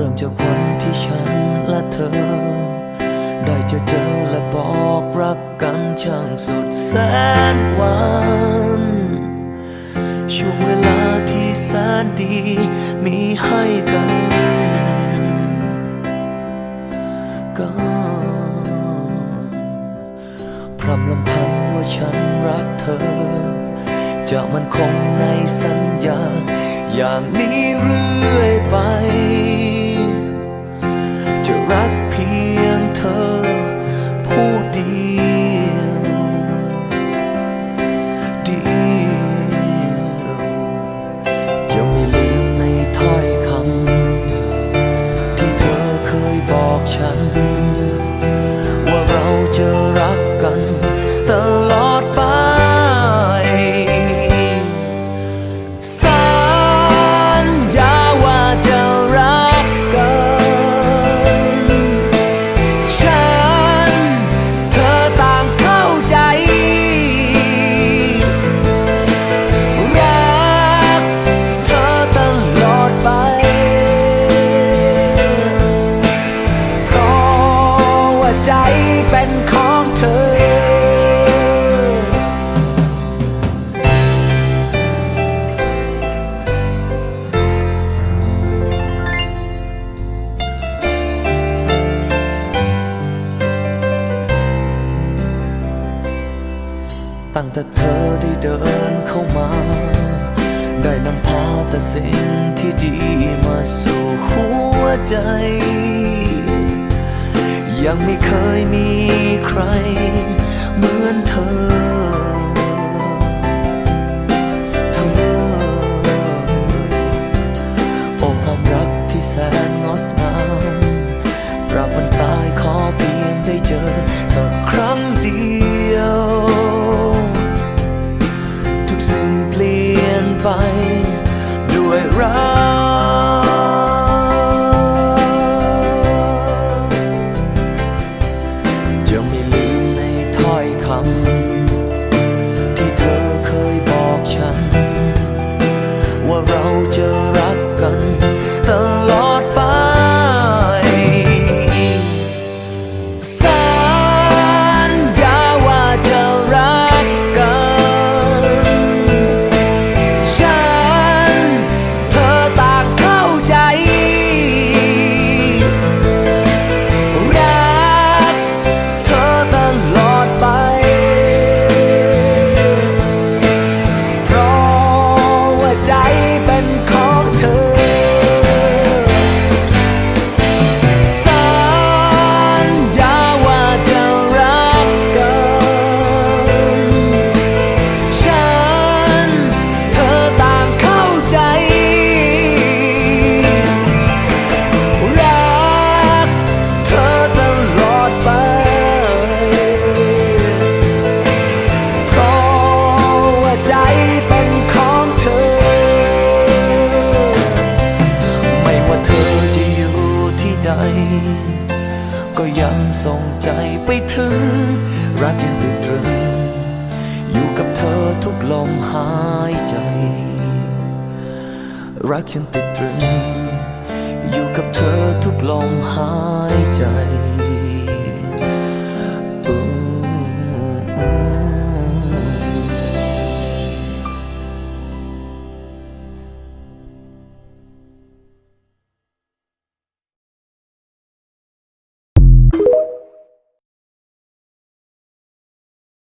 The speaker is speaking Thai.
ริ่มจากวันที่ฉันและเธอ ได้เจอเจอและบอกรักกันช่างสุดแสนหวานช่วงเวลาที่แสนดีมีให้กันก่อนพรำลำพันว่าฉันรักเธอ จะมันคงในสัญญา อย่างนี้เรื่อ เป็นของเธอตั้งแต่เธอได้เดินเข้ามา ได้นำพาแต่สิ่งที่ดีมาสู่หัวใจ ยังไม่เคยมีใคร ก็ยังส่งใจไปถึง รักยังติดตรึง อยู่กับเธอทุกลมหายใจ รักฉันติดตรึง อยู่กับเธอทุกลมหายใจ